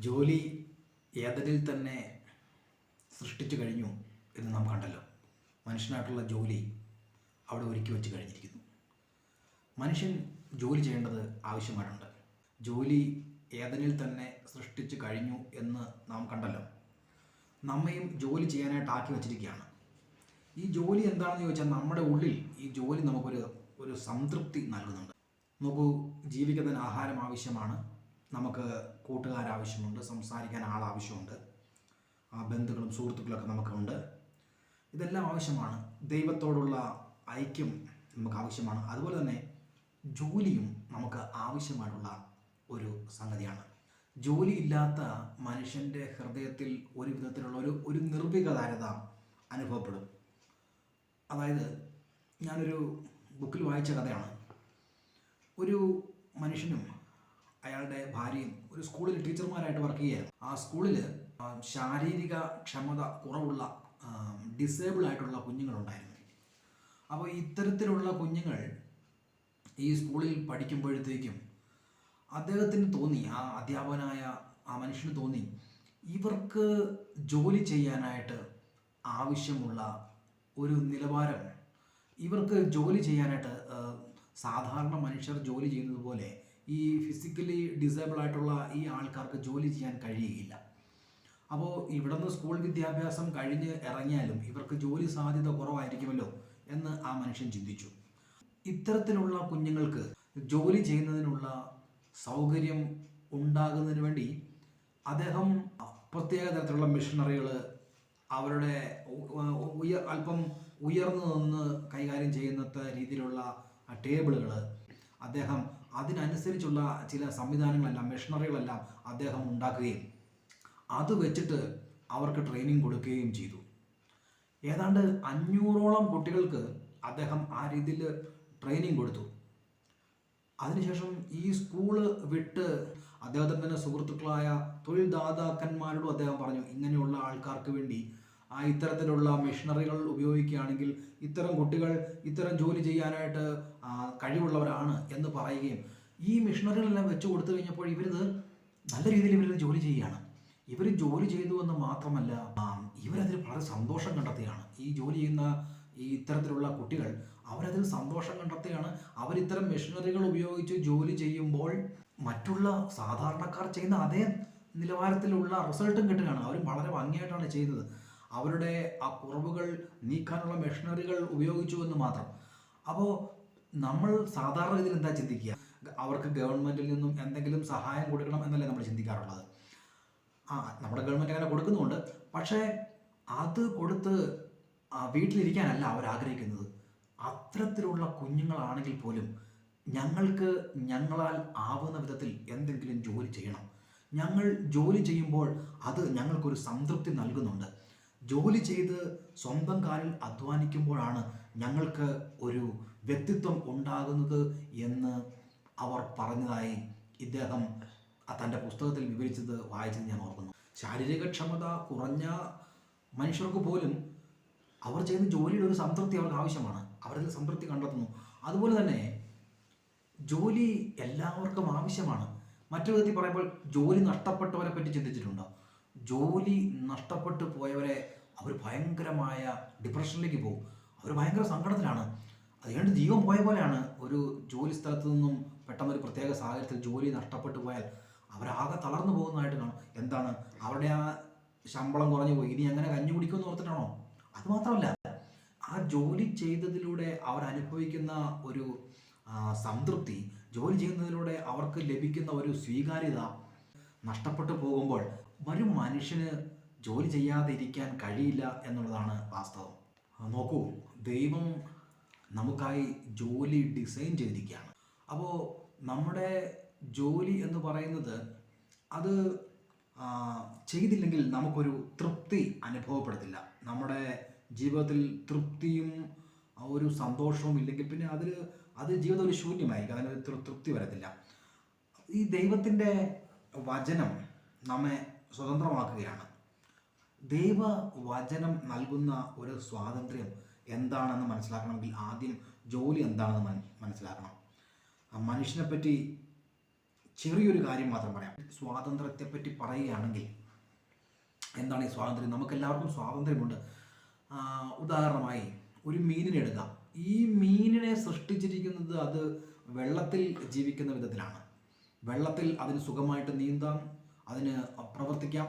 ജോലി ഏതരിൽ തന്നെ സൃഷ്ടിച്ചു കഴിഞ്ഞു എന്ന് നാം കണ്ടല്ലോ. മനുഷ്യനായിട്ടുള്ള ജോലി അവിടെ ഒരുക്കി വെച്ച് കഴിഞ്ഞിരിക്കുന്നു. മനുഷ്യൻ ജോലി ചെയ്യേണ്ടത് ആവശ്യമായിട്ടുണ്ട്. ജോലി ഏതനിൽ തന്നെ സൃഷ്ടിച്ചു കഴിഞ്ഞു എന്ന് നാം കണ്ടല്ലോ. നമ്മയും ജോലി ചെയ്യാനായിട്ട് ആക്കി വച്ചിരിക്കുകയാണ്. ഈ ജോലി എന്താണെന്ന് ചോദിച്ചാൽ നമ്മുടെ ഉള്ളിൽ ഈ ജോലി നമുക്കൊരു ഒരു സംതൃപ്തി നൽകുന്നുണ്ട്. നോക്കൂ ജീവിക്കുന്നതിന് ആഹാരം ആവശ്യമാണ്. നമുക്ക് കൂട്ടുകാരാവശ്യമുണ്ട് സംസാരിക്കാൻ ആളാവശ്യമുണ്ട്. ആ ബന്ധുക്കളും സുഹൃത്തുക്കളൊക്കെ നമുക്കുണ്ട്. ഇതെല്ലാം ആവശ്യമാണ്. ദൈവത്തോടുള്ള ഐക്യം നമുക്ക് ആവശ്യമാണ്. അതുപോലെ തന്നെ ജോലിയും നമുക്ക് ആവശ്യമായിട്ടുള്ള ഒരു സംഗതിയാണ്. ജോലി ഇല്ലാത്ത മനുഷ്യന്റെ ഹൃദയത്തിൽ ഒരു വിധത്തിലുള്ള ഒരു ഒരു നിർവികതാരത അനുഭവപ്പെടും. അതായത് ഞാനൊരു ബുക്കിൽ വായിച്ച കഥയാണ്. ഒരു മനുഷ്യനും അയാളുടെ ഭാര്യയും ഒരു സ്കൂളിൽ ടീച്ചർമാരായിട്ട് വർക്ക് ചെയ്യുകയായിരുന്നു. ആ സ്കൂളിൽ ശാരീരിക ക്ഷമത കുറവുള്ള ഡിസേബിൾ ആയിട്ടുള്ള കുഞ്ഞുങ്ങളുണ്ടായിരുന്നു. അപ്പോൾ ഇത്തരത്തിലുള്ള കുഞ്ഞുങ്ങൾ ഈ സ്കൂളിൽ പഠിക്കുമ്പോഴത്തേക്കും അദ്ദേഹത്തിന് തോന്നി ആ അധ്യാപകനായ ആ മനുഷ്യന് തോന്നി ഇവർക്ക് ജോലി ചെയ്യാനായിട്ട് ആവശ്യമുള്ള ഒരു നിലവാരം ഇവർക്ക് ജോലി ചെയ്യാനായിട്ട് സാധാരണ മനുഷ്യർ ജോലി ചെയ്യുന്നത് പോലെ ഈ ഫിസിക്കലി ഡിസേബിൾ ആയിട്ടുള്ള ഈ ആൾക്കാർക്ക് ജോലി ചെയ്യാൻ കഴിയുകയില്ല അപ്പോൾ ഇവിടെ നിന്ന് സ്കൂൾ വിദ്യാഭ്യാസം കഴിഞ്ഞ് ഇറങ്ങിയാലും ഇവർക്ക് ജോലി സാധ്യത കുറവായിരിക്കുമല്ലോ എന്ന് ആ മനുഷ്യൻ ചിന്തിച്ചു. ഇത്തരത്തിലുള്ള കുഞ്ഞുങ്ങൾക്ക് ജോലി ചെയ്യുന്നതിനുള്ള സൗകര്യം ഉണ്ടാകുന്നതിന് വേണ്ടി അദ്ദേഹം പ്രത്യേക തരത്തിലുള്ള മെഷീനറികൾ അവരുടെ ഉയർ അല്പം ഉയർന്നു നിന്ന് കൈകാര്യം ചെയ്യുന്ന രീതിയിലുള്ള ടേബിളുകൾ അദ്ദേഹം അതിനനുസരിച്ചുള്ള ചില സംവിധാനങ്ങളെല്ലാം മെഷീനറികളെല്ലാം അദ്ദേഹം ഉണ്ടാക്കുകയും അത് വെച്ചിട്ട് അവർക്ക് ട്രെയിനിങ് കൊടുക്കുകയും ചെയ്തു. ഏതാണ്ട് അഞ്ഞൂറോളം കുട്ടികൾക്ക് അദ്ദേഹം ആ രീതിയിൽ ട്രെയിനിങ് കൊടുത്തു. അതിനുശേഷം ഈ സ്കൂൾ വിട്ട് അദ്ദേഹത്തിന്റെ സുഹൃത്തുക്കളായ തൊഴിൽ ദാതാക്കന്മാരോടും അദ്ദേഹം പറഞ്ഞു ഇങ്ങനെയുള്ള ആൾക്കാർക്ക് വേണ്ടി ആ ഇത്തരത്തിലുള്ള മെഷീനറികൾ ഉപയോഗിക്കുകയാണെങ്കിൽ ഇത്തരം കുട്ടികൾ ഇത്തരം ജോലി ചെയ്യാനായിട്ട് കഴിവുള്ളവരാണ് എന്ന് പറയുകയും ഈ മെഷീനറികളെല്ലാം വെച്ചു കൊടുത്തു കഴിഞ്ഞപ്പോൾ ഇവരിത് നല്ല രീതിയിൽ ഇവരിത് ജോലി ചെയ്യുകയാണ്. ഇവർ ജോലി ചെയ്തു എന്ന് മാത്രമല്ല ഇവരതിൽ വളരെ സന്തോഷം കണ്ടെത്തുകയാണ്. ഈ ജോലി ചെയ്യുന്ന ഈ ഇത്തരത്തിലുള്ള കുട്ടികൾ അവരതിൽ സന്തോഷം കണ്ടെത്തുകയാണ്. അവരിത്തരം മെഷീനറികൾ ഉപയോഗിച്ച് ജോലി ചെയ്യുമ്പോൾ മറ്റുള്ള സാധാരണക്കാർ ചെയ്യുന്ന അതേ നിലവാരത്തിലുള്ള റിസൾട്ടും കിട്ടുകയാണ്. അവർ വളരെ ഭംഗിയായിട്ടാണ് ചെയ്തത്. അവരുടെ ആ കുറവുകൾ നീക്കാനുള്ള മെഷീനറികൾ ഉപയോഗിച്ചു എന്ന് മാത്രം. അപ്പോൾ നമ്മൾ സാധാരണ രീതിയിൽ എന്താ ചിന്തിക്കുക? അവർക്ക് ഗവൺമെന്റിൽ നിന്നും എന്തെങ്കിലും സഹായം കൊടുക്കണം എന്നല്ലേ നമ്മൾ ചിന്തിക്കാറുള്ളത്. ആ നമ്മുടെ ഗവൺമെന്റ് അങ്ങനെ കൊടുക്കുന്നുണ്ട്. പക്ഷേ അത് കൊടുത്ത് വീട്ടിലിരിക്കാനല്ല അവർ ആഗ്രഹിക്കുന്നത്. അത്തരത്തിലുള്ള കുഞ്ഞുങ്ങളാണെങ്കിൽ പോലും ഞങ്ങൾക്ക് ഞങ്ങളാൽ ആവുന്ന വിധത്തിൽ എന്തെങ്കിലും ജോലി ചെയ്യണം. ഞങ്ങൾ ജോലി ചെയ്യുമ്പോൾ അത് ഞങ്ങൾക്കൊരു സംതൃപ്തി നൽകുന്നുണ്ട്. ജോലി ചെയ്ത് സ്വന്തം കാലിൽ അധ്വാനിക്കുമ്പോഴാണ് ഞങ്ങൾക്ക് ഒരു വ്യക്തിത്വം ഉണ്ടാകുന്നത് എന്ന് അവർ പറഞ്ഞതായി ഇദ്ദേഹം തന്റെ പുസ്തകത്തിൽ വിവരിച്ചത് വായിച്ചത് ഞാൻ ഓർക്കുന്നു. ശാരീരികക്ഷമത കുറഞ്ഞ മനുഷ്യർക്ക് പോലും അവർ ചെയ്യുന്ന ജോലിയുടെ ഒരു സംതൃപ്തി അവർക്ക് ആവശ്യമാണ്. അവരതിൽ സംതൃപ്തി കണ്ടെത്തുന്നു. അതുപോലെ തന്നെ ജോലി എല്ലാവർക്കും ആവശ്യമാണ്. മറ്റൊരു വിധത്തിൽ പറയുമ്പോൾ ജോലി നഷ്ടപ്പെട്ടവരെ പറ്റി ചിന്തിച്ചിട്ടുണ്ടോ? ജോലി നഷ്ടപ്പെട്ടു പോയവരെ അവർ ഭയങ്കരമായ ഡിപ്രഷനിലേക്ക് പോകും. അവർ ഭയങ്കര സങ്കടത്തിലാണ്. അതുകൊണ്ട് ജീവൻ പോയ പോലെയാണ് ഒരു ജോലി സ്ഥലത്ത് നിന്നും പെട്ടെന്ന് ഒരു പ്രത്യേക സാഹചര്യത്തിൽ ജോലി നഷ്ടപ്പെട്ടു പോയാൽ അവരാകെ തളർന്നു പോകുന്നതായിട്ട് കാണും. എന്താണ്? അവരുടെ ആ ശമ്പളം കുറഞ്ഞു പോയി. ഇനി അങ്ങനെ കഞ്ഞി കുടിക്കുമെന്ന് ഓർത്തിട്ടാണോ? അത് മാത്രമല്ല ആ ജോലി ചെയ്തതിലൂടെ അവർ അനുഭവിക്കുന്ന ഒരു സംതൃപ്തി ജോലി ചെയ്യുന്നതിലൂടെ അവർക്ക് ലഭിക്കുന്ന ഒരു സ്വീകാര്യത നഷ്ടപ്പെട്ടു പോകുമ്പോൾ ഒരു മനുഷ്യന് ജോലി ചെയ്യാതെ ഇരിക്കാൻ കഴിയില്ല എന്നുള്ളതാണ് വാസ്തവം. നോക്കൂ ദൈവം നമുക്കായി ജോലി ഡിസൈൻ ചെയ്തിരിക്കുകയാണ്. അപ്പോൾ നമ്മുടെ ജോലി എന്ന് പറയുന്നത് അത് ചെയ്തില്ലെങ്കിൽ നമുക്കൊരു തൃപ്തി അനുഭവപ്പെടത്തില്ല. നമ്മുടെ ജീവിതത്തിൽ തൃപ്തിയും ഒരു സന്തോഷവും ഇല്ലെങ്കിൽ പിന്നെ അതിൽ അത് ജീവിതം ഒരു ശൂന്യമായിരിക്കും. അതിനൊരു തൃപ്തി വരത്തില്ല. ഈ ദൈവത്തിന്റെ വചനം നമ്മെ സ്വതന്ത്രമാക്കുകയാണ്. ദൈവവചനം നൽകുന്ന ഒരു സ്വാതന്ത്ര്യം എന്താണെന്ന് മനസ്സിലാക്കണമെങ്കിൽ ആദ്യം ജോലി എന്താണെന്ന് മന- മനസ്സിലാക്കണം. ആ മനുഷ്യനെ പറ്റി ചെറിയൊരു കാര്യം മാത്രം പറയാം. സ്വാതന്ത്ര്യത്തെപ്പറ്റി പറയുകയാണെങ്കിൽ എന്താണ് ഈ സ്വാതന്ത്ര്യം? നമുക്കെല്ലാവർക്കും സ്വാതന്ത്ര്യമുണ്ട്. ഉദാഹരണമായി ഒരു മീനിനെ എടുക്കാം. ഈ മീനിനെ സൃഷ്ടിച്ചിരിക്കുന്നത് അത് വെള്ളത്തിൽ ജീവിക്കുന്ന വിധത്തിലാണ്. വെള്ളത്തിൽ അതിന് സുഖമായിട്ട് നീന്താം അതിന് പ്രവർത്തിക്കാം.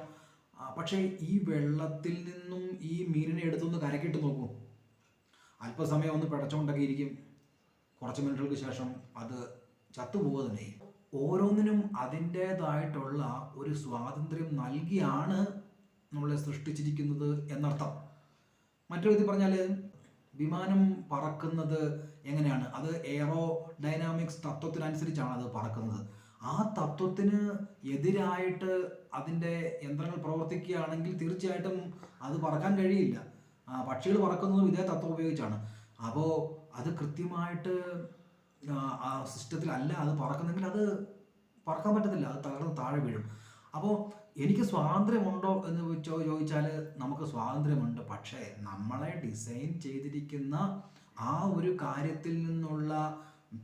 പക്ഷേ ഈ വെള്ളത്തിൽ നിന്നും ഈ മീനിനെ എടുത്തൊന്ന് കരക്കിട്ട് നോക്കൂ. അല്പസമയം ഒന്ന് പിടച്ചുകൊണ്ടൊക്കെ ഇരിക്കും. കുറച്ച് മിനിറ്റുകൾക്ക് ശേഷം അത് ചത്തുപോകുക തന്നെ ഓരോന്നിനും അതിന്റേതായിട്ടുള്ള ഒരു സ്വാതന്ത്ര്യം നൽകിയാണ് നമ്മളെ സൃഷ്ടിച്ചിരിക്കുന്നത് എന്നർത്ഥം. മറ്റൊരു വിധത്തിൽ പറഞ്ഞാൽ വിമാനം പറക്കുന്നത് എങ്ങനെയാണ്? അത് എയറോ ഡൈനാമിക്സ് തത്വത്തിനനുസരിച്ചാണ് അത് പറക്കുന്നത്. ആ തത്വത്തിന് എതിരായിട്ട് അതിന്റെ യന്ത്രങ്ങൾ പ്രവർത്തിക്കുകയാണെങ്കിൽ തീർച്ചയായിട്ടും അത് പറക്കാൻ കഴിയില്ല. പക്ഷികൾ പറക്കുന്നതും ഇതേ തത്വം ഉപയോഗിച്ചാണ്. അപ്പോൾ അത് കൃത്യമായിട്ട് ആ, സിസ്റ്റത്തിലല്ല അത് പറക്കുന്നെങ്കിൽ അത് പറക്കാൻ പറ്റത്തില്ല അത് തകർന്ന് താഴെ വീഴും. അപ്പോൾ എനിക്ക് സ്വാതന്ത്ര്യമുണ്ടോ എന്ന് ചോദിച്ചാൽ നമുക്ക് സ്വാതന്ത്ര്യമുണ്ട്. പക്ഷേ നമ്മളെ ഡിസൈൻ ചെയ്തിരിക്കുന്ന ആ ഒരു കാര്യത്തിൽ നിന്നുള്ള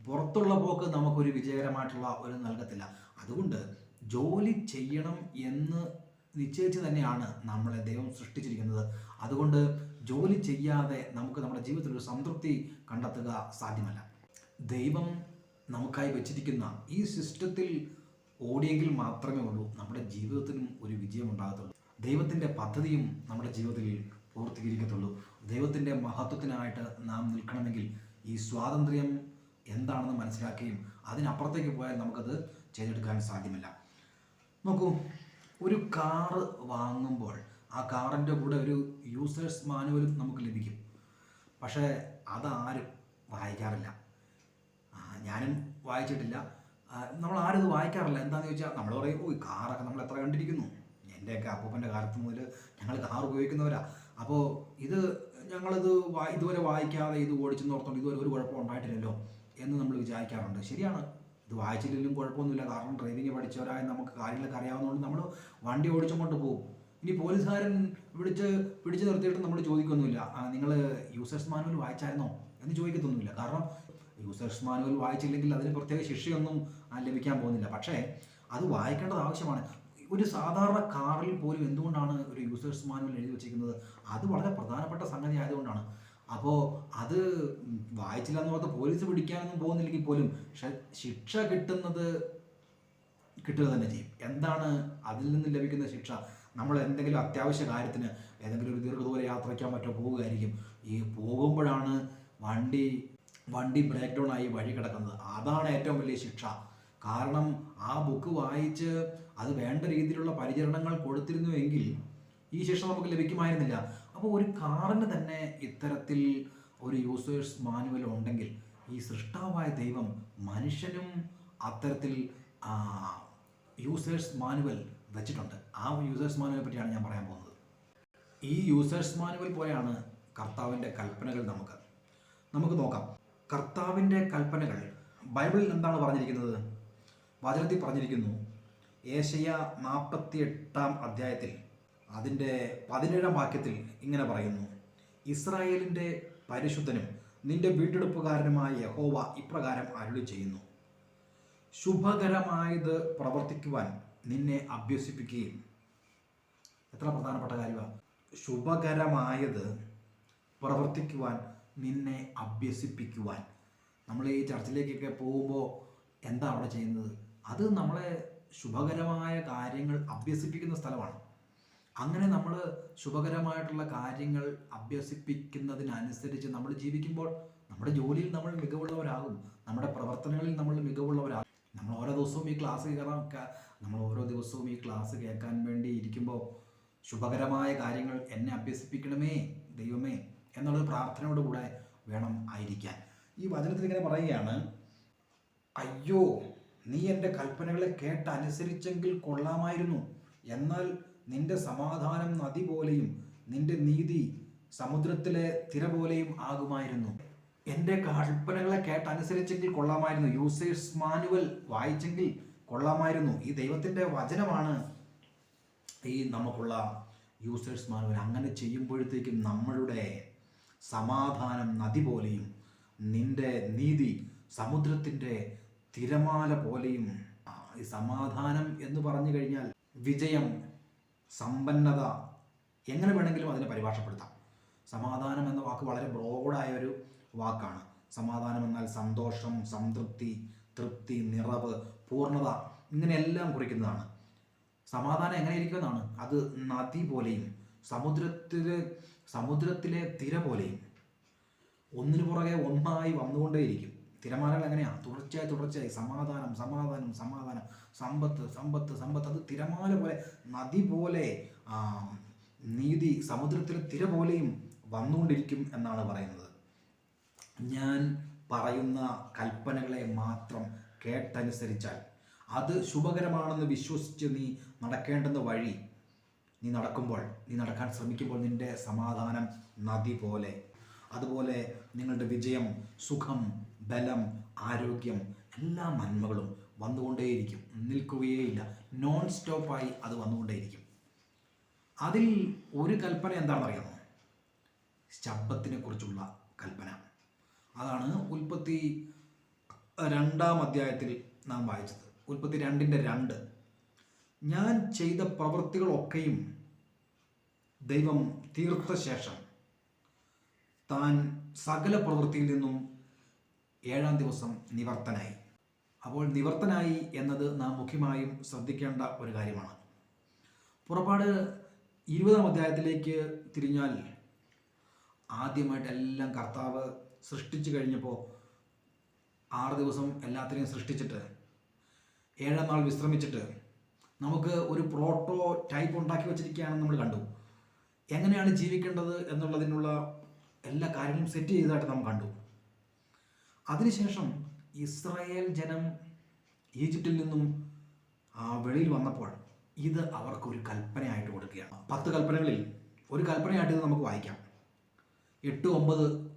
പുറത്തുള്ള പോക്ക് നമുക്കൊരു വിജയകരമായിട്ടുള്ള ഒരു നൽകത്തില്ല. അതുകൊണ്ട് ജോലി ചെയ്യണം എന്ന് നിശ്ചയിച്ച് തന്നെയാണ് നമ്മളെ ദൈവം സൃഷ്ടിച്ചിരിക്കുന്നത്. അതുകൊണ്ട് ജോലി ചെയ്യാതെ നമുക്ക് നമ്മുടെ ജീവിതത്തിൽ ഒരു സംതൃപ്തി കണ്ടെത്തുക സാധ്യമല്ല. ദൈവം നമുക്കായി വെച്ചിരിക്കുന്ന ഈ സിസ്റ്റത്തിൽ ഓടിയെങ്കിൽ മാത്രമേ ഉള്ളൂ നമ്മുടെ ജീവിതത്തിനും ഒരു വിജയം ഉണ്ടാകത്തുള്ളൂ. ദൈവത്തിന്റെ പദ്ധതിയും നമ്മുടെ ജീവിതത്തിൽ പൂർത്തീകരിക്കത്തുള്ളൂ. ദൈവത്തിന്റെ മഹത്വത്തിനായിട്ട് നാം നിൽക്കണമെങ്കിൽ ഈ സ്വാതന്ത്ര്യം എന്താണെന്ന് മനസ്സിലാക്കുകയും അതിനപ്പുറത്തേക്ക് പോയാൽ നമുക്കത് ചെയ്തെടുക്കാൻ സാധ്യമല്ല. നോക്കൂ ഒരു കാറ് വാങ്ങുമ്പോൾ ആ കാറിന്റെ കൂടെ ഒരു യൂസേഴ്സ് മാനുവലും നമുക്ക് ലഭിക്കും. പക്ഷേ അതാരും വായിക്കാറില്ല. ഞാനും വായിച്ചിട്ടില്ല. നമ്മൾ ആരും ഇത് വായിക്കാറില്ല. എന്താണെന്ന് ചോദിച്ചാൽ നമ്മൾ പറയും ഓ കാറൊക്കെ നമ്മൾ എത്ര കണ്ടിരിക്കുന്നു? എന്റെയൊക്കെ അപ്പൂപ്പന്റെ കാലത്ത് മുതൽ ഞങ്ങൾ കാർ ഉപയോഗിക്കുന്നവരാ. അപ്പോൾ ഇത് ഞങ്ങളിത് വാ ഇതുവരെ വായിക്കാതെ ഇത് ഓടിച്ചെന്ന് ഓർത്തോണ്ട് ഇതുവരെ ഒരു കുഴപ്പം ഉണ്ടായിട്ടില്ലല്ലോ. എന്ന് നമ്മൾ വിചാരിക്കാറുണ്ട്. ശരിയാണ്. ഇത് വായിച്ചില്ലെങ്കിലും കുഴപ്പമൊന്നുമില്ല. കാരണം ഡ്രൈവിംഗ് പഠിച്ചവരായ നമുക്ക് കാര്യങ്ങളൊക്കെ അറിയാവുന്നതുകൊണ്ട് നമ്മൾ വണ്ടി ഓടിച്ചുകൊണ്ട് പോകും. ഇനി പോലീസുകാരൻ വിളിച്ച് പിടിച്ചു നിർത്തിയിട്ട് നമ്മൾ ചോദിക്കൊന്നുമില്ല. നിങ്ങൾ യൂസേഴ്സ് മാനുവൽ വായിച്ചായിരുന്നോ എന്ന് ചോദിക്കത്തൊന്നുമില്ല. കാരണം യൂസേഴ്സ് മാനുവൽ വായിച്ചില്ലെങ്കിൽ അതിന് പ്രത്യേക ശിക്ഷയൊന്നും ലഭിക്കാൻ പോകുന്നില്ല. പക്ഷേ അത് വായിക്കേണ്ടത് ആവശ്യമാണ്. ഒരു സാധാരണ കാറിൽ പോലും എന്തുകൊണ്ടാണ് ഒരു യൂസേഴ്സ് മാനുവൽ എഴുതി വെച്ചിരിക്കുന്നത്? അത് വളരെ പ്രധാനപ്പെട്ട സംഗതി ആയതുകൊണ്ടാണ് അപ്പോൾ അത് വായിച്ചില്ല എന്ന് പറഞ്ഞാൽ പോലീസ് പിടിക്കാനൊന്നും പോകുന്നില്ലെങ്കിൽ പോലും ശിക്ഷ കിട്ടുന്നത് കിട്ടുക തന്നെ ചെയ്യും. എന്താണ് അതിൽ നിന്ന് ലഭിക്കുന്ന ശിക്ഷ? നമ്മൾ എന്തെങ്കിലും അത്യാവശ്യ കാര്യത്തിന് ഏതെങ്കിലും ഒരു ദീർഘദൂര യാത്രയ്ക്കോ മറ്റോ പോവുകയായിരിക്കും ഈ പോകുമ്പോഴാണ് വണ്ടി വണ്ടി ബ്രേക്ക് ഡൗൺ ആയി വഴി കിടക്കുന്നത്. അതാണ് ഏറ്റവും വലിയ ശിക്ഷ. കാരണം ആ ബുക്ക് വായിച്ച് അത് വേണ്ട രീതിയിലുള്ള പരിചരണങ്ങൾ കൊടുത്തിരുന്നുവെങ്കിൽ ഈ ശിക്ഷ നമുക്ക് ലഭിക്കുമായിരുന്നില്ല. അപ്പോൾ ഒരു കാറിന് തന്നെ ഇത്തരത്തിൽ ഒരു യൂസേഴ്സ് മാനുവൽ ഉണ്ടെങ്കിൽ ഈ സൃഷ്ടാവായ ദൈവം മനുഷ്യനും അത്തരത്തിൽ യൂസേഴ്സ് മാനുവൽ വെച്ചിട്ടുണ്ട്. ആ യൂസേഴ്സ് മാനുവലിനെ പറ്റിയാണ് ഞാൻ പറയാൻ പോകുന്നത്. ഈ യൂസേഴ്സ് മാനുവൽ പോലെയാണ് കർത്താവിന്റെ കൽപ്പനകൾ നമുക്ക്. നമുക്ക് നോക്കാം. കർത്താവിന്റെ കൽപ്പനകൾ ബൈബിളിൽ എന്താണ് പറഞ്ഞിരിക്കുന്നത്? വചനത്തിൽ പറഞ്ഞിരിക്കുന്നു. ഏഷ്യ നാൽപ്പത്തി എട്ടാം അധ്യായത്തിൽ അതിന്റെ പതിനേഴാം വാക്യത്തിൽ ഇങ്ങനെ പറയുന്നു. ഇസ്രായേലിന്റെ പരിശുദ്ധനും നിന്റെ വീണ്ടെടുപ്പുകാരനുമായ യഹോവ ഇപ്രകാരം അരുളി ചെയ്യുന്നു ശുഭകരമായത് പ്രവർത്തിക്കുവാൻ നിന്നെ അഭ്യസിപ്പിക്കുകയും. എത്ര പ്രധാനപ്പെട്ട കാര്യമാണ് ശുഭകരമായത് പ്രവർത്തിക്കുവാൻ നിന്നെ അഭ്യസിപ്പിക്കുവാൻ. നമ്മൾ ഈ ചർച്ചിലേക്കൊക്കെ പോകുമ്പോൾ എന്താ അവിടെ ചെയ്യുന്നത്? അത് നമ്മളെ ശുഭകരമായ കാര്യങ്ങൾ അഭ്യസിപ്പിക്കുന്ന സ്ഥലമാണ്. അങ്ങനെ നമ്മൾ ശുഭകരമായിട്ടുള്ള കാര്യങ്ങൾ അഭ്യസിപ്പിക്കുന്നതിനനുസരിച്ച് നമ്മൾ ജീവിക്കുമ്പോൾ നമ്മുടെ ജോലിയിൽ നമ്മൾ മികവുള്ളവരാകും. നമ്മുടെ പ്രവർത്തനങ്ങളിൽ നമ്മൾ മികവുള്ളവരാകും. നമ്മൾ ഓരോ ദിവസവും ഈ ക്ലാസ് കയറാൻ നമ്മൾ ഓരോ ദിവസവും ഈ ക്ലാസ് കേൾക്കാൻ വേണ്ടി ഇരിക്കുമ്പോൾ ശുഭകരമായ കാര്യങ്ങൾ എന്നെ അഭ്യസിപ്പിക്കണമേ ദൈവമേ എന്നുള്ളൊരു പ്രാർത്ഥനയോടുകൂടെ വേണം ആയിരിക്കാൻ. ഈ വചനത്തിൽ ഇങ്ങനെ പറയുകയാണ് അയ്യോ നീ എന്റെ കൽപ്പനകളെ കേട്ടനുസരിച്ചെങ്കിൽ കൊള്ളാമായിരുന്നു. എന്നാൽ നിന്റെ സമാധാനം നദി പോലെയും നിന്റെ നീതി സമുദ്രത്തിലെ തിര പോലെയും ആകുമായിരുന്നു. എന്റെ കൽപ്പനകളെ കേട്ടനുസരിച്ചെങ്കിൽ കൊള്ളാമായിരുന്നു. യൂസേഴ്സ് മാനുവൽ വായിച്ചെങ്കിൽ കൊള്ളാമായിരുന്നു. ഈ ദൈവത്തിന്റെ വചനമാണ് ഈ നമുക്കുള്ള യൂസേഴ്സ് മാനുവൽ. അങ്ങനെ ചെയ്യുമ്പോഴത്തേക്കും നമ്മളുടെ സമാധാനം നദി പോലെയും നിന്റെ നീതി സമുദ്രത്തിന്റെ തിരമാല പോലെയും ഈ സമാധാനം എന്ന് പറഞ്ഞു കഴിഞ്ഞാൽ വിജയം സമ്പന്നത എങ്ങനെ വേണമെങ്കിലും അതിനെ പരിഭാഷപ്പെടുത്താം. സമാധാനം എന്ന വാക്ക് വളരെ ബ്രോഡായ ഒരു വാക്കാണ്. സമാധാനം എന്നാൽ സന്തോഷം സംതൃപ്തി തൃപ്തി നിറവ് പൂർണത ഇങ്ങനെയെല്ലാം കുറിക്കുന്നതാണ്. സമാധാനം എങ്ങനെ ഇരിക്കുന്നതാണ്? അത് നദി പോലെയും സമുദ്രത്തിലെ സമുദ്രത്തിലെ തിര പോലെയും. ഒന്നിനു പുറകെ ഒന്നായി വന്നുകൊണ്ടേയിരിക്കും. തിരമാലകൾ എങ്ങനെയാണ്? തുടർച്ചയായി തുടർച്ചയായി. സമാധാനം സമാധാനം സമാധാനം. സമ്പത്ത് സമ്പത്ത് സമ്പത്ത്. അത് തിരമാല പോലെ നദി പോലെ നീതി സമുദ്രത്തിലെ തിര പോലെയും വന്നുകൊണ്ടിരിക്കും എന്നാണ് പറയുന്നത്. ഞാൻ പറയുന്ന കൽപ്പനകളെ മാത്രം കേട്ടനുസരിച്ചാൽ അത് ശുഭകരമാണെന്ന് വിശ്വസിച്ച് നീ നടക്കേണ്ടെന്ന വഴി നീ നടക്കുമ്പോൾ നീ നടക്കാൻ ശ്രമിക്കുമ്പോൾ നിന്റെ സമാധാനം നദി പോലെ. അതുപോലെ നിങ്ങളുടെ വിജയം സുഖം ബലം ആരോഗ്യം എല്ലാ നന്മകളും വന്നുകൊണ്ടേയിരിക്കും. നിൽക്കുകയേയില്ല. നോൺ സ്റ്റോപ്പായി അത് വന്നുകൊണ്ടേയിരിക്കും. അതിൽ ഒരു കൽപ്പന എന്താണെന്ന് അറിയാമോ ശബ്ദത്തിനെ കുറിച്ചുള്ള കൽപ്പന. അതാണ് ഉൽപ്പത്തി രണ്ടാം അധ്യായത്തിൽ നാം വായിച്ചത്. ഉൽപ്പത്തി രണ്ടിന്റെ രണ്ട്. ഞാൻ ചെയ്ത പ്രവൃത്തികളൊക്കെയും ദൈവം തീർത്ത ശേഷം താൻ സകല പ്രവൃത്തിയിൽ നിന്നും ഏഴാം ദിവസം നിവർത്തനായി. അപ്പോൾ നിവർത്തനായി എന്നത് നാം മുഖ്യമായും ശ്രദ്ധിക്കേണ്ട ഒരു കാര്യമാണ്. പുറപ്പാട് ഇരുപതാം അധ്യായത്തിലേക്ക് തിരിഞ്ഞാൽ ആദ്യമായിട്ട് എല്ലാം കർത്താവ് സൃഷ്ടിച്ചു കഴിഞ്ഞപ്പോൾ ആറ് ദിവസം എല്ലാത്തിനെയും സൃഷ്ടിച്ചിട്ട് ഏഴാം നാൾ വിശ്രമിച്ചിട്ട് നമുക്ക് ഒരു പ്രോട്ടോ ടൈപ്പ് ഉണ്ടാക്കി വെച്ചിരിക്കുകയാണെന്ന് നമ്മൾ കണ്ടു. എങ്ങനെയാണ് ജീവിക്കേണ്ടത് എന്നുള്ളതിനുള്ള എല്ലാ കാര്യങ്ങളും സെറ്റ് ചെയ്തതായിട്ട് നാം കണ്ടു. അതിനുശേഷം ഇസ്രായേൽ ജനം ഈജിപ്തിൽ നിന്നും വെളിയിൽ വന്നപ്പോൾ ഇത് അവർക്കൊരു കൽപ്പനയായിട്ട് കൊടുക്കുകയാണ്. പത്ത് കൽപ്പനകളിൽ ഒരു കൽപ്പനയായിട്ട് ഇത് നമുക്ക് വായിക്കാം. എട്ട് ഒമ്പത്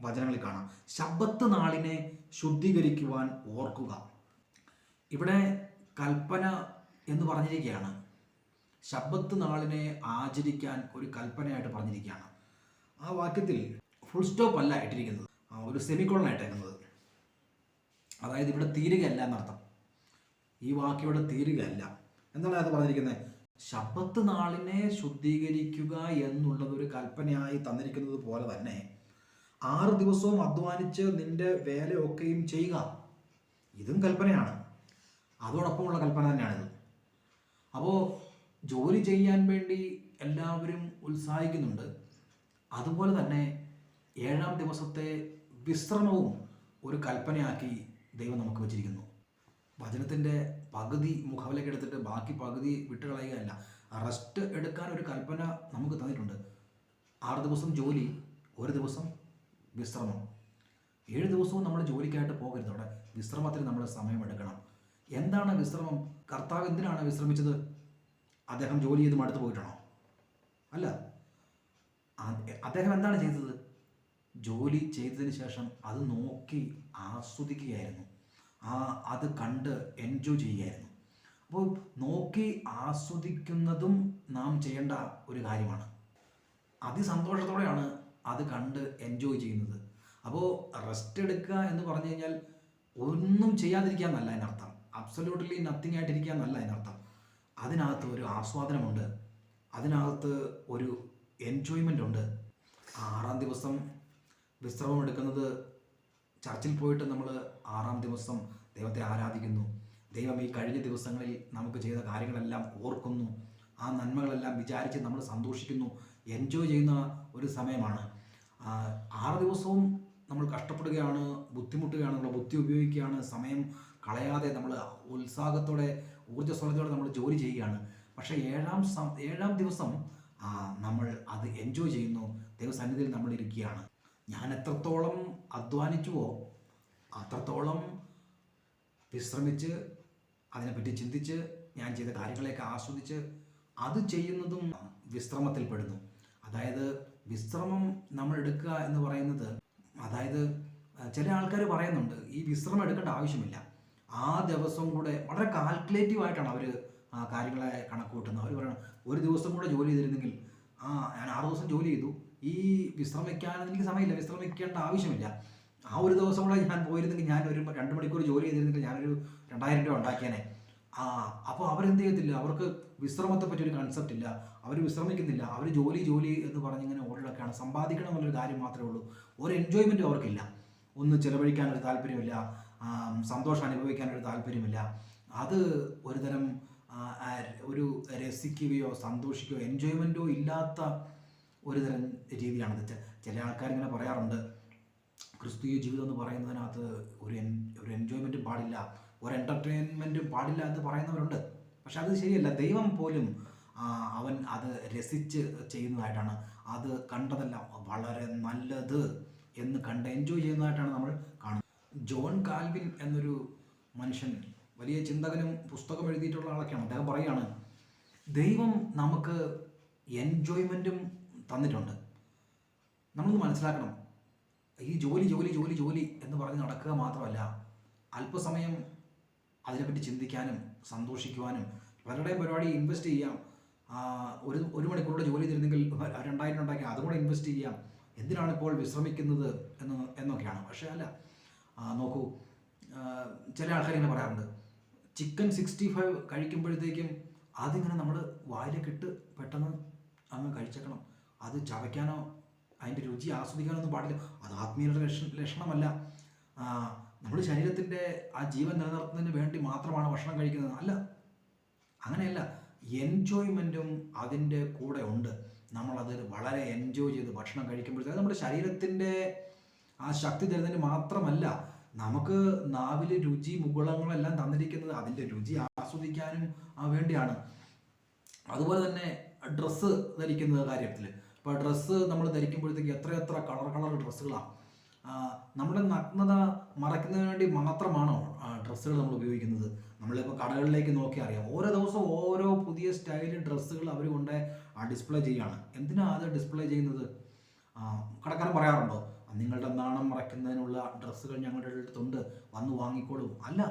വചനങ്ങളിൽ കാണാം. ശബ്ദത്ത് നാളിനെ ശുദ്ധീകരിക്കുവാൻ ഓർക്കുക. ഇവിടെ കൽപ്പന എന്ന് പറഞ്ഞിരിക്കുകയാണ്. ശബ്ദത്ത് നാളിനെ ആചരിക്കാൻ ഒരു കൽപ്പനയായിട്ട് പറഞ്ഞിരിക്കുകയാണ്. ആ വാക്യത്തിൽ ഫുൾ സ്റ്റോപ്പ് അല്ല ഇട്ടിരിക്കുന്നത്. ഒരു സെമിക്കോളൻ ആയിട്ടേക്കുന്നത്. അതായത് ഇവിടെ തീരുകയല്ല എന്നർത്ഥം. ഈ വാക്ക് ഇവിടെ തീരുകയല്ല എന്താണ് അത് പറഞ്ഞിരിക്കുന്നത്? ശബത്ത് നാളിനെ ശുദ്ധീകരിക്കുക എന്നുള്ളത് ഒരു കൽപ്പനയായി തന്നിരിക്കുന്നത് പോലെ തന്നെ ആറ് ദിവസവും അധ്വാനിച്ച് നിന്റെ വേലയൊക്കെയും ചെയ്യുക ഇതും കൽപ്പനയാണ്. അതോടൊപ്പമുള്ള കൽപ്പന തന്നെയാണിത്. അപ്പോൾ ജോലി ചെയ്യാൻ വേണ്ടി എല്ലാവരും ഉത്സാഹിക്കുന്നുണ്ട്. അതുപോലെ തന്നെ ഏഴാം ദിവസത്തെ വിശ്രമവും ഒരു കൽപ്പനയാക്കി ദൈവം നമുക്ക് വെച്ചിരിക്കുന്നു. വചനത്തിന്റെ പകുതി മുഖവിലേക്ക് എടുത്തിട്ട് ബാക്കി പകുതി വിട്ടുകളയുകയല്ല റെസ്റ്റ് എടുക്കാൻ ഒരു കൽപ്പന നമുക്ക് തന്നിട്ടുണ്ട്. ആറ് ദിവസം ജോലി ഒരു ദിവസം വിശ്രമം. ഏഴ് ദിവസവും നമ്മൾ ജോലിക്കായിട്ട് പോകരുത്. അവിടെ വിശ്രമത്തിന് നമ്മൾ സമയമെടുക്കണം. എന്താണ് വിശ്രമം? കർത്താവ് എന്തിനാണ് വിശ്രമിച്ചത്? അദ്ദേഹം ജോലി ചെയ്ത് മടുത്തു പോയിട്ടാണോ അല്ല. അദ്ദേഹം എന്താണ് ചെയ്തത്? ജോലി ചെയ്തതിന് ശേഷം അത് നോക്കി ആസ്വദിക്കുകയായിരുന്നു. ആ അത് കണ്ട് എൻജോയ് ചെയ്യുകയായിരുന്നു. അപ്പോൾ നോക്കി ആസ്വദിക്കുന്നതും നാം ചെയ്യേണ്ട ഒരു കാര്യമാണ്. അതിസന്തോഷത്തോടെയാണ് അത് കണ്ട് എൻജോയ് ചെയ്യുന്നത്. അപ്പോൾ റെസ്റ്റ് എടുക്കുക എന്ന് പറഞ്ഞു കഴിഞ്ഞാൽ ഒന്നും ചെയ്യാതിരിക്കുക എന്നല്ല അതിനർത്ഥം. അബ്സല്യൂട്ട്ലി നത്തിങ് ആയിട്ടിരിക്കുക എന്നല്ല അതിനർത്ഥം. അതിനകത്ത് ഒരു ആസ്വാദനമുണ്ട്. അതിനകത്ത് ഒരു എൻജോയ്മെന്റ് ഉണ്ട്. ആറാം ദിവസം വിശ്രമം എടുക്കുന്നത് ചർച്ചിൽ പോയിട്ട് നമ്മൾ ആറാം ദിവസം ദൈവത്തെ ആരാധിക്കുന്നു. ദൈവം ഈ കഴിഞ്ഞ ദിവസങ്ങളിൽ നമുക്ക് ചെയ്ത കാര്യങ്ങളെല്ലാം ഓർക്കുന്നു. ആ നന്മകളെല്ലാം വിചാരിച്ച് നമ്മൾ സന്തോഷിക്കുന്നു. എൻജോയ് ചെയ്യുന്ന ഒരു സമയമാണ്. ആറ് ദിവസവും നമ്മൾ കഷ്ടപ്പെടുകയാണ് ബുദ്ധിമുട്ടുകയാണ് നമ്മൾ ബുദ്ധി ഉപയോഗിക്കുകയാണ്. സമയം കളയാതെ നമ്മൾ ഉത്സാഹത്തോടെ ഊർജസ്വലത്തോടെ നമ്മൾ ജോലി ചെയ്യുകയാണ്. പക്ഷേ ഏഴാം ഏഴാം ദിവസം നമ്മൾ അത് എൻജോയ് ചെയ്യുന്നു. ദൈവസന്നിധിയിൽ നമ്മൾ ഇരിക്കുകയാണ്. ഞാൻ എത്രത്തോളം അധ്വാനിച്ചുവോ അത്രത്തോളം വിശ്രമിച്ച് അതിനെപ്പറ്റി ചിന്തിച്ച് ഞാൻ ചെയ്ത കാര്യങ്ങളെയൊക്കെ ആസ്വദിച്ച് അത് ചെയ്യുന്നതും വിശ്രമത്തിൽപ്പെടുന്നു. അതായത് വിശ്രമം നമ്മൾ എടുക്കുക എന്ന് പറയുന്നത് അതായത് ചില ആൾക്കാർ പറയുന്നുണ്ട് ഈ വിശ്രമം എടുക്കേണ്ട ആവശ്യമില്ല. ആ ദിവസം കൂടെ വളരെ കാൽക്കുലേറ്റീവായിട്ടാണ് അവർ കാര്യങ്ങളെ കണക്ക് കൂട്ടുന്നത് അവർ പറയണം ഒരു ദിവസം കൂടെ ജോലി ചെയ്തിരുന്നെങ്കിൽ ആ ഞാൻ ആറ് ദിവസം ജോലി ചെയ്തു ഈ വിശ്രമിക്കാൻ എനിക്ക് സമയമില്ല. വിശ്രമിക്കേണ്ട ആവശ്യമില്ല. ആ ഒരു ദിവസം കൂടെ ഞാൻ പോയിരുന്നെങ്കിൽ ഞാൻ ഒരു രണ്ട് മണിക്കൂർ ജോലി ചെയ്തിരുന്നെങ്കിൽ ഞാനൊരു രണ്ടായിരം രൂപ ഉണ്ടാക്കിയേനെ. ആ അപ്പോൾ അവരെന്ത് ചെയ്യത്തില്ല? അവർക്ക് വിശ്രമത്തെ പറ്റി ഒരു കൺസെപ്റ്റ് ഇല്ല. അവർ വിശ്രമിക്കുന്നില്ല. അവർ ജോലി ജോലി എന്ന് പറഞ്ഞിങ്ങനെ ഓടിലൊക്കെയാണ് സമ്പാദിക്കണം എന്നുള്ളൊരു കാര്യം മാത്രമേ ഉള്ളൂ. ഒരു എൻജോയ്മെന്റും അവർക്കില്ല. ഒന്ന് ചിലവഴിക്കാനൊരു താല്പര്യമില്ല. സന്തോഷം സന്തോഷം അനുഭവിക്കാനൊരു താല്പര്യമില്ല. അത് ഒരുതരം ഒരു രസിക്കുകയോ സന്തോഷിക്കുകയോ എൻജോയ്മെന്റോ ഇല്ലാത്ത ഒരുതരം തരം ചെ- ചില ആൾക്കാർ ഇങ്ങനെ പറയാറുണ്ട് ക്രിസ്തീയ ജീവിതം എന്ന് പറയുന്നതിനകത്ത് ഒരു എൻ ഒരു എൻജോയ്മെന്റും പാടില്ല ഒരു എന്റർടൈൻമെന്റും പാടില്ല എന്ന് പറയുന്നവരുണ്ട്. പക്ഷെ അത് ശരിയല്ല. ദൈവം പോലും അവൻ അത് രസിച്ച് ചെയ്യുന്നതായിട്ടാണ്. അത് കണ്ടതെല്ലാം വളരെ നല്ലത് എന്ന് കണ്ട് എൻജോയ് ചെയ്യുന്നതായിട്ടാണ് നമ്മൾ കാണുന്നത്. ജോൺ കാൽവിൻ എന്നൊരു മനുഷ്യൻ വലിയ ചിന്തകനും പുസ്തകം എഴുതിയിട്ടുള്ള ആളൊക്കെയാണ്. അദ്ദേഹം പറയുകയാണ് ദൈവം നമുക്ക് എൻജോയ്മെന്റും തന്നിട്ടുണ്ട്. നമ്മളൊന്ന് മനസ്സിലാക്കണം. ഈ ജോലി ജോലി ജോലി ജോലി എന്ന് പറഞ്ഞ് നടക്കുക മാത്രമല്ല അല്പസമയം അതിനെപ്പറ്റി ചിന്തിക്കാനും സന്തോഷിക്കുവാനും പലരുടെയും പരിപാടി ഇൻവെസ്റ്റ് ചെയ്യാം. ഒരു ഒരു മണിക്കൂറുടെ ജോലി തരുന്നെങ്കിൽ രണ്ടായിരം ഉണ്ടാക്കി അതും കൂടെ ഇൻവെസ്റ്റ് ചെയ്യാം. എന്തിനാണ് ഇപ്പോൾ വിശ്രമിക്കുന്നത് എന്ന് എന്നൊക്കെയാണ്. പക്ഷേ അല്ല നോക്കൂ. ചില ആൾക്കാർ ഇങ്ങനെ പറയാറുണ്ട്. ചിക്കൻ സിക്സ്റ്റി ഫൈവ് കഴിക്കുമ്പോഴത്തേക്കും അതിങ്ങനെ നമ്മൾ വായിലേക്കിട്ട് പെട്ടെന്ന് അങ്ങ് കഴിച്ചേക്കണം. അത് ചവയ്ക്കാനോ അതിന്റെ രുചി ആസ്വദിക്കാനൊന്നും പാടില്ല. അത് ആത്മീയരുടെ ലക്ഷ ലക്ഷണമല്ല. നമ്മൾ ശരീരത്തിന്റെ ആ ജീവൻ നിലനിർത്തുന്നതിന് വേണ്ടി മാത്രമാണ് ഭക്ഷണം കഴിക്കുന്നത്. അല്ല അങ്ങനെയല്ല. എൻജോയ്മെന്റും അതിന്റെ കൂടെ ഉണ്ട്. നമ്മളത് വളരെ എൻജോയ് ചെയ്ത് ഭക്ഷണം കഴിക്കുമ്പോഴത്തേക്ക് നമ്മുടെ ശരീരത്തിന്റെ ആ ശക്തി തരുന്നതിന് മാത്രമല്ല നമുക്ക് നാവിൽ രുചി മുകുളങ്ങളെല്ലാം തന്നിരിക്കുന്നത് അതിന്റെ രുചി ആസ്വദിക്കാനും വേണ്ടിയാണ്. അതുപോലെ തന്നെ ഡ്രസ്സ് ധരിക്കുന്ന കാര്യത്തിൽ. ഇപ്പോൾ ഡ്രസ്സ് നമ്മൾ ധരിക്കുമ്പോഴത്തേക്ക് എത്ര കളർ കളർ ഡ്രസ്സുകളാണ് നമ്മുടെ നഗ്നത മറയ്ക്കുന്നതിന് വേണ്ടി മാത്രമാണോ ഡ്രസ്സുകൾ നമ്മൾ ഉപയോഗിക്കുന്നത്? നമ്മളിപ്പോൾ കടകളിലേക്ക് നോക്കി അറിയാം. ഓരോ ദിവസവും ഓരോ പുതിയ സ്റ്റൈൽ ഡ്രസ്സുകൾ അവർ കൊണ്ട് ഡിസ്പ്ലേ ചെയ്യുകയാണ്. എന്തിനാ അത് ഡിസ്പ്ലേ ചെയ്യുന്നത്? കടക്കാരൻ പറയാറുണ്ടോ നിങ്ങളുടെ നാണം മറയ്ക്കുന്നതിനുള്ള ഡ്രസ്സുകൾ ഞങ്ങളുടെ അടുത്തുണ്ട്. വന്ന് വാങ്ങിക്കോളൂ. അല്ല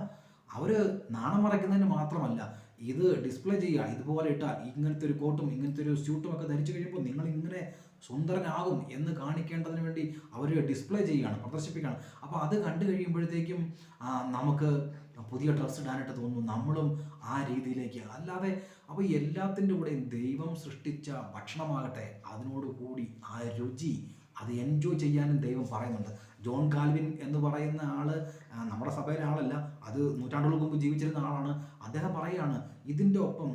അവർ നാണം മറയ്ക്കുന്നതിന് മാത്രമല്ല ഇത് ഡിസ്പ്ലേ ചെയ്യുക ഇതുപോലെ ഇട്ടാൽ ഇങ്ങനത്തെ ഒരു കോട്ടും ഇങ്ങനത്തെ ഒരു സ്യൂട്ടും ഒക്കെ ധരിച്ചു കഴിയുമ്പോൾ നിങ്ങൾ ഇങ്ങനെ സുന്ദരനാകും എന്ന് കാണിക്കേണ്ടതിന് വേണ്ടി അവർ ഡിസ്പ്ലേ ചെയ്യുകയാണ് പ്രദർശിപ്പിക്കുകയാണ്. അപ്പോൾ അത് കണ്ടു കഴിയുമ്പോഴത്തേക്കും നമുക്ക് പുതിയ ഡ്രസ്സ് ഇടാനായിട്ട് തോന്നുന്നു നമ്മളും ആ രീതിയിലേക്ക്. അല്ലാതെ അപ്പോൾ എല്ലാത്തിന്റെ കൂടെയും ദൈവം സൃഷ്ടിച്ച ഭക്ഷണമാകട്ടെ അതിനോടുകൂടി ആ രുചി അത് എൻജോയ് ചെയ്യാനും ദൈവം പറയുന്നുണ്ട്. ജോൺ കാൽവിൻ എന്ന് പറയുന്ന ആൾ നമ്മുടെ സഭയിലെ ആളല്ല അത് നൂറ്റാണ്ടുകൾക്ക് മുമ്പ് ജീവിച്ചിരുന്ന ആളാണ്. അദ്ദേഹം പറയുകയാണ് ഇതിന്റെ ഒപ്പം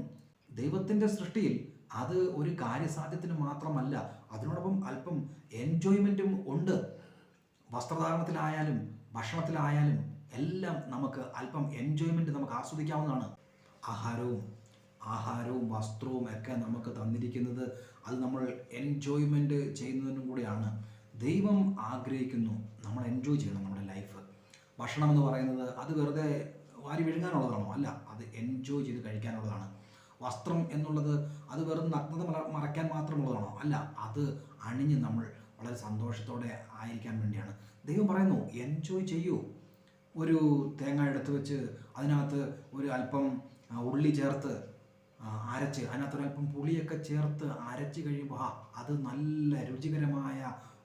ദൈവത്തിന്റെ സൃഷ്ടിയിൽ അത് ഒരു കാര്യസാധ്യത്തിന് മാത്രമല്ല അതിനോടൊപ്പം അല്പം എൻജോയ്മെന്റും ഉണ്ട്. വസ്ത്രധാരണത്തിലായാലും ഭക്ഷണത്തിലായാലും എല്ലാം നമുക്ക് അല്പം എൻജോയ്മെന്റ് നമുക്ക് ആസ്വദിക്കാവുന്നതാണ്. ആഹാരവും ആഹാരവും വസ്ത്രവും ഒക്കെ നമുക്ക് തന്നിരിക്കുന്നത് അത് നമ്മൾ എൻജോയ്മെന്റ് ചെയ്യുന്നതിനും കൂടിയാണ്. ദൈവം ആഗ്രഹിക്കുന്നു നമ്മൾ എൻജോയ് ചെയ്യണം നമ്മുടെ ലൈഫ് ഭക്ഷണം എന്ന് പറയുന്നത് അത് വെറുതെ വാരി വിഴുങ്ങാനുള്ളതാണോ? അല്ല അത് എൻജോയ് ചെയ്ത് കഴിക്കാനുള്ളതാണ്. വസ്ത്രം എന്നുള്ളത് അത് വെറും നഗ്നത മറ മറയ്ക്കാൻ മാത്രമുള്ളതാണോ? അല്ല അത് അണിഞ്ഞ് നമ്മൾ വളരെ സന്തോഷത്തോടെ ആയിരിക്കാൻ വേണ്ടിയാണ്. ദൈവം പറയുന്നു എൻജോയ് ചെയ്യൂ. ഒരു തേങ്ങ എടുത്ത് വെച്ച് അതിനകത്ത് ഒരു അല്പം ഉള്ളി ചേർത്ത് അരച്ച് അതിനകത്ത് ഒരല്പം പുളിയൊക്കെ ചേർത്ത് അരച്ച് കഴിയുമ്പോൾ അത് നല്ല രുചികരമായ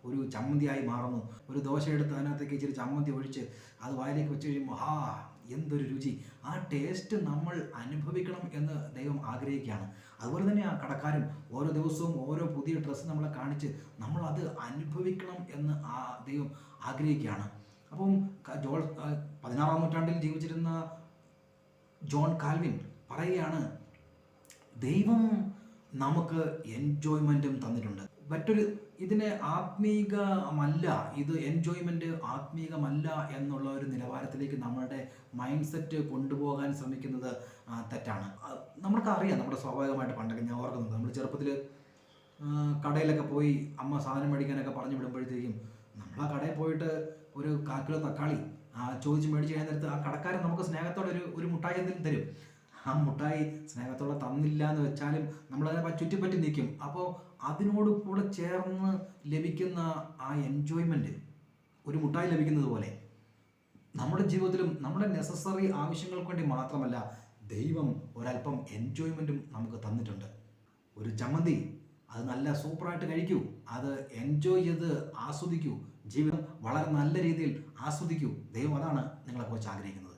ഒരു ചമ്മന്തിയായി മാറുന്നു. ഒരു ദോശ എടുത്ത് അതിനകത്തേക്ക് ഇച്ചിരി ചമ്മന്തി ഒഴിച്ച് അത് വായിലേക്ക് വെച്ച് കഴിയുമ്പോൾ ആ എന്തൊരു രുചി. ആ ടേസ്റ്റ് നമ്മൾ അനുഭവിക്കണം എന്ന് ദൈവം ആഗ്രഹിക്കുകയാണ്. അതുപോലെ തന്നെ ആ കടക്കാരും ഓരോ ദിവസവും ഓരോ പുതിയ ഡ്രസ്സ് നമ്മളെ കാണിച്ച് നമ്മൾ അത് അനുഭവിക്കണം എന്ന് ആ ദൈവം ആഗ്രഹിക്കുകയാണ്. അപ്പം ജോൾ പതിനാറാം നൂറ്റാണ്ടിൽ ജീവിച്ചിരുന്ന ജോൺ കാൽവിൻ പറയുകയാണ് ദൈവം നമുക്ക് എൻജോയ്മെന്റും തന്നിട്ടുണ്ട്. മറ്റൊരു ഇതിനെ ആത്മീകമല്ല ഇത് എൻജോയ്മെന്റ് ആത്മീകമല്ല എന്നുള്ള ഒരു നിലവാരത്തിലേക്ക് നമ്മളുടെ മൈൻഡ് സെറ്റ് കൊണ്ടുപോകാൻ ശ്രമിക്കുന്നത് തെറ്റാണ്. ആ, നമുക്കറിയാം നമ്മുടെ സ്വാഭാവികമായിട്ട് പണ്ടൊക്കെ ഞാൻ ഓർക്കുന്നത് നമ്മൾ ചെറുപ്പത്തിൽ കടയിലൊക്കെ പോയി അമ്മ സാധനം മേടിക്കാനൊക്കെ പറഞ്ഞു വിടുമ്പോഴത്തേക്കും നമ്മൾ ആ കടയിൽ പോയിട്ട് ഒരു കാൽ കിലോ തക്കാളി ചോദിച്ച് മേടിച്ച് കഴിഞ്ഞ നേരത്ത് ആ കടക്കാരൻ നമുക്ക് സ്നേഹത്തോടെ ഒരു ഒരു മുട്ടായി എന്തെങ്കിലും തരും. ആ മുട്ടായി സ്നേഹത്തോടെ തന്നില്ല എന്ന് വെച്ചാലും നമ്മളതിനെ ചുറ്റിപ്പറ്റി നിൽക്കും. അപ്പോൾ അതിനോട് കൂടെ ചേർന്ന് ലഭിക്കുന്ന ആ എൻജോയ്മെന്റ് ഒരു മുട്ടായി ലഭിക്കുന്നത് പോലെ നമ്മുടെ ജീവിതത്തിലും നമ്മുടെ നെസസറി ആവശ്യങ്ങൾക്ക് വേണ്ടി മാത്രമല്ല ദൈവം ഒരല്പം എൻജോയ്മെന്റും നമുക്ക് തന്നിട്ടുണ്ട്. ഒരു ചമ്മന്തി അത് നല്ല സൂപ്പറായിട്ട് കഴിക്കൂ. അത് എൻജോയ് ചെയ്ത് ആസ്വദിക്കൂ. ജീവിതം വളരെ നല്ല രീതിയിൽ ആസ്വദിക്കൂ. ദൈവം അതാണ് നിങ്ങളെക്കുറിച്ച് ആഗ്രഹിക്കുന്നത്.